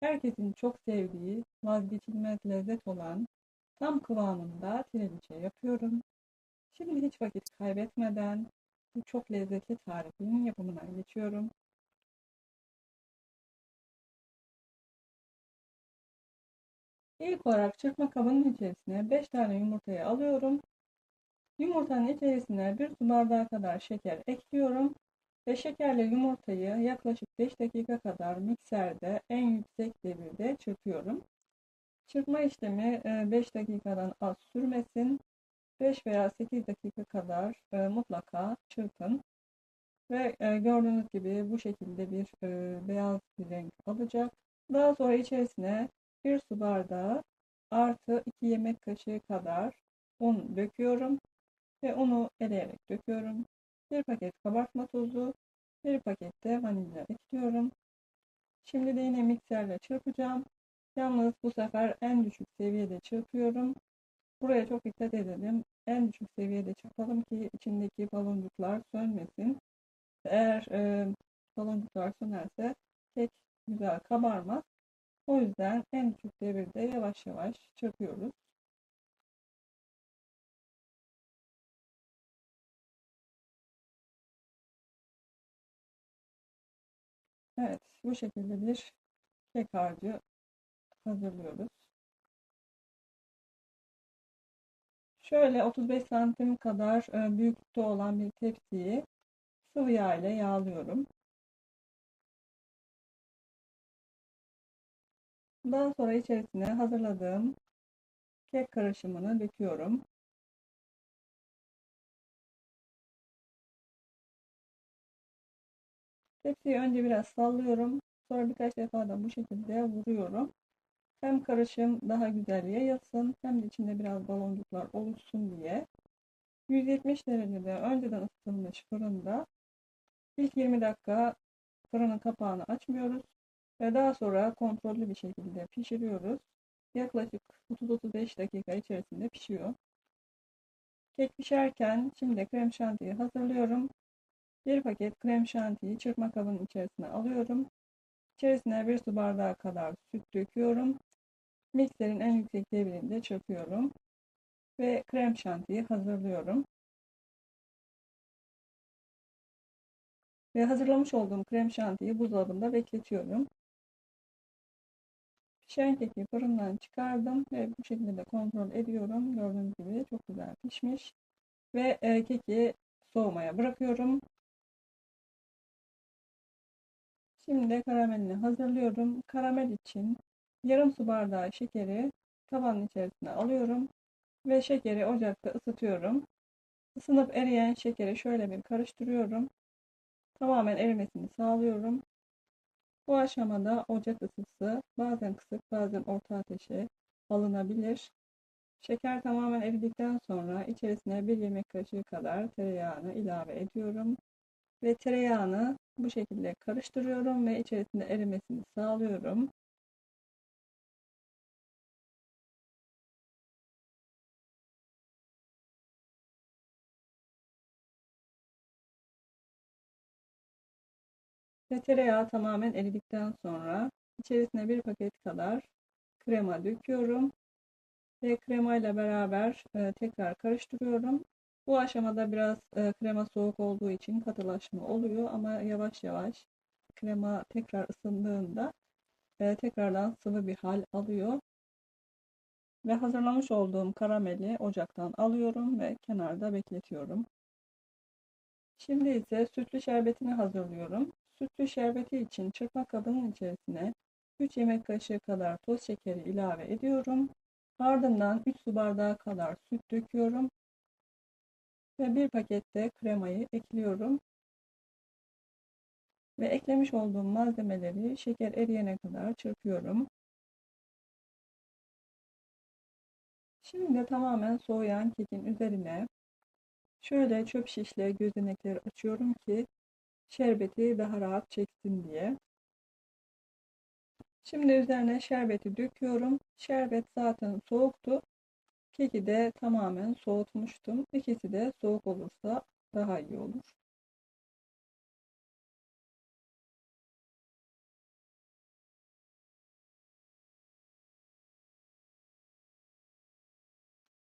Herkesin çok sevdiği, vazgeçilmez lezzet olan tam kıvamında trileçe yapıyorum. Şimdi hiç vakit kaybetmeden bu çok lezzetli tarifin yapımına geçiyorum. İlk olarak çırpma kabının içerisine 5 tane yumurtayı alıyorum. Yumurtanın içerisine 1 su bardağı kadar şeker ekliyorum. Ve şekerle yumurtayı yaklaşık 5 dakika kadar mikserde en yüksek devirde çırpıyorum. Çırpma işlemi 5 dakikadan az sürmesin. 5 veya 8 dakika kadar e, mutlaka çırpın. Ve e, gördüğünüz gibi bu şekilde bir e, beyaz bir renk alacak. Daha sonra içerisine 1 su bardağı artı 2 yemek kaşığı kadar un döküyorum. Ve unu eleyerek döküyorum. 1 paket kabartma tozu, 1 paket de vanilya ekliyorum. Şimdi de yine mikserle çırpacağım. Yalnız bu sefer en düşük seviyede çırpıyorum. Buraya çok dikkat edelim. En düşük seviyede çırpalım ki içindeki baloncuklar sönmesin. Eğer e, baloncuklar sönerse kek güzel kabarmaz. O yüzden en düşük devirde yavaş yavaş çırpıyoruz. Evet, bu şekilde bir kek harcı hazırlıyoruz. Şöyle 35 santim kadar e, büyüklükte olan bir tepsiyi sıvı yağ ile yağlıyorum. Daha sonra içerisine hazırladığım kek karışımını döküyorum. Tepsiyi önce biraz sallıyorum. Sonra birkaç defa da bu şekilde vuruyorum. Hem karışım daha güzel yayılsın hem de içinde biraz baloncuklar oluşsun diye. 170 derecede önceden ısıtılmış fırında ilk 20 dakika fırının kapağını açmıyoruz ve daha sonra kontrollü bir şekilde pişiriyoruz. Yaklaşık 30-35 dakika içerisinde pişiyor. Kek pişerken şimdi krem şantiyi hazırlıyorum. Bir paket krem şantiyi çırpma kabının içerisine alıyorum. İçerisine bir su bardağı kadar süt döküyorum. Mikserin en yüksek devirinde çırpıyorum. Ve krem şantiyi hazırlıyorum. Ve hazırlamış olduğum krem şantiyi buzdolabında bekletiyorum. Pişen keki fırından çıkardım ve bu şekilde de kontrol ediyorum. Gördüğünüz gibi çok güzel pişmiş. Ve e, keki soğumaya bırakıyorum. Şimdi karamelini hazırlıyorum. Karamel için yarım su bardağı şekeri tavanın içerisine alıyorum ve şekeri ocakta ısıtıyorum. Isınıp eriyen şekeri şöyle bir karıştırıyorum. Tamamen erimesini sağlıyorum. Bu aşamada ocak ısısı bazen kısık bazen orta ateşe alınabilir. Şeker tamamen eridikten sonra içerisine bir yemek kaşığı kadar tereyağını ilave ediyorum. Ve tereyağını bu şekilde karıştırıyorum ve içerisinde erimesini sağlıyorum. Ve tereyağı tamamen eridikten sonra içerisine bir paket kadar krema döküyorum. Ve krema ile beraber e, tekrar karıştırıyorum. Bu aşamada biraz e, krema soğuk olduğu için katılaşma oluyor ama yavaş yavaş krema tekrar ısındığında e, tekrardan sıvı bir hal alıyor. Ve hazırlamış olduğum karameli ocaktan alıyorum ve kenarda bekletiyorum. Şimdi ise sütlü şerbetini hazırlıyorum. Sütlü şerbeti için çırpma kabının içerisine 3 yemek kaşığı kadar toz şekeri ilave ediyorum. Ardından 3 su bardağı kadar süt döküyorum ve bir pakette kremayı ekliyorum. Ve eklemiş olduğum malzemeleri şeker eriyene kadar çırpıyorum. Şimdi de tamamen soğuyan kekin üzerine şöyle çöp şişle gözenekleri açıyorum ki şerbeti daha rahat çeksin diye. Şimdi üzerine şerbeti döküyorum. Şerbet zaten soğuktu. Keki de tamamen soğutmuştum. İkisi de soğuk olursa daha iyi olur.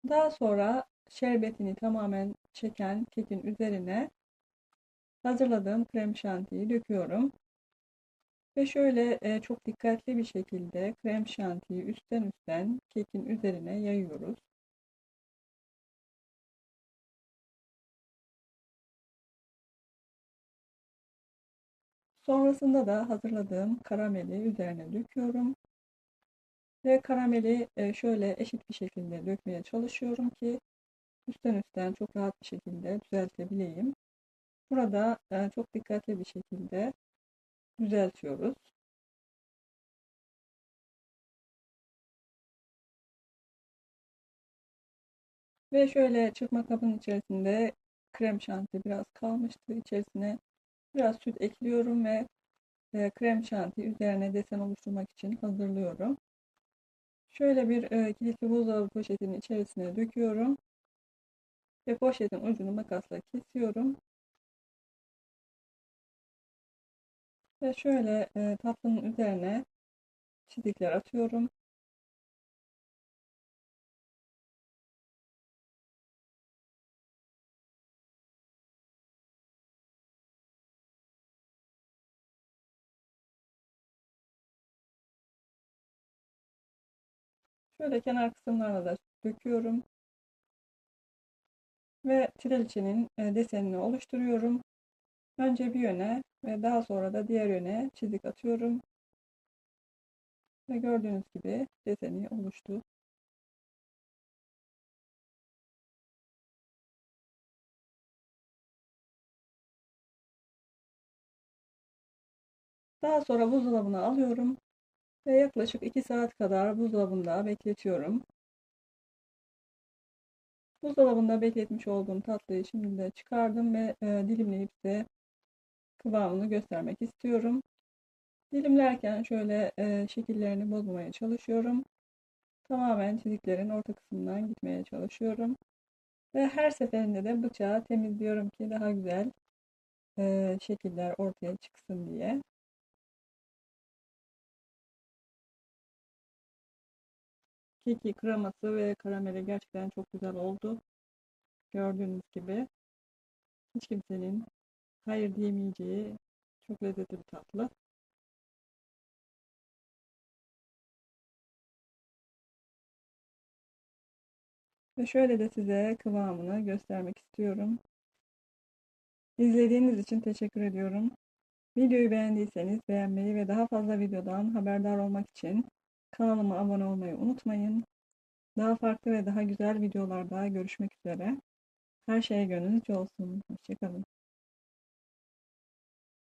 Daha sonra şerbetini tamamen çeken kekin üzerine hazırladığım krem şantiyi döküyorum. Ve şöyle e, çok dikkatli bir şekilde krem şantiyi üstten üstten kekin üzerine yayıyoruz. Sonrasında da hazırladığım karameli üzerine döküyorum. Ve karameli e, şöyle eşit bir şekilde dökmeye çalışıyorum ki üstten üstten çok rahat bir şekilde düzeltebileyim. Burada e, çok dikkatli bir şekilde düzeltiyoruz. Ve şöyle çırpma kabının içerisinde krem şanti biraz kalmıştı. İçerisine biraz süt ekliyorum ve e, krem şanti üzerine desen oluşturmak için hazırlıyorum. Şöyle bir e, kilitli buzdolabı poşetinin içerisine döküyorum. Ve poşetin ucunu makasla kesiyorum. Ve şöyle e, tatlının üzerine çizikler atıyorum. Şöyle kenar kısımlarına da döküyorum. Ve triliçenin e, desenini oluşturuyorum. Önce bir yöne ve daha sonra da diğer yöne çizik atıyorum. Ve gördüğünüz gibi deseni oluştu. Daha sonra buzdolabına alıyorum ve yaklaşık 2 saat kadar buzdolabında bekletiyorum. Buzdolabında bekletmiş olduğum tatlıyı şimdi de çıkardım ve e, dilimleyip de kıvamını göstermek istiyorum. Dilimlerken şöyle e, şekillerini bozmamaya çalışıyorum. Tamamen çiziklerin orta kısmından gitmeye çalışıyorum. Ve her seferinde de bıçağı temizliyorum ki daha güzel e, şekiller ortaya çıksın diye. Keki, kreması ve karameli gerçekten çok güzel oldu. Gördüğünüz gibi hiç kimsenin hayır diyemeyeceği çok lezzetli bir tatlı. Ve şöyle de size kıvamını göstermek istiyorum. İzlediğiniz için teşekkür ediyorum. Videoyu beğendiyseniz beğenmeyi ve daha fazla videodan haberdar olmak için kanalıma abone olmayı unutmayın. Daha farklı ve daha güzel videolarda görüşmek üzere. Her şeye gönlünüzce olsun. Hoşçakalın.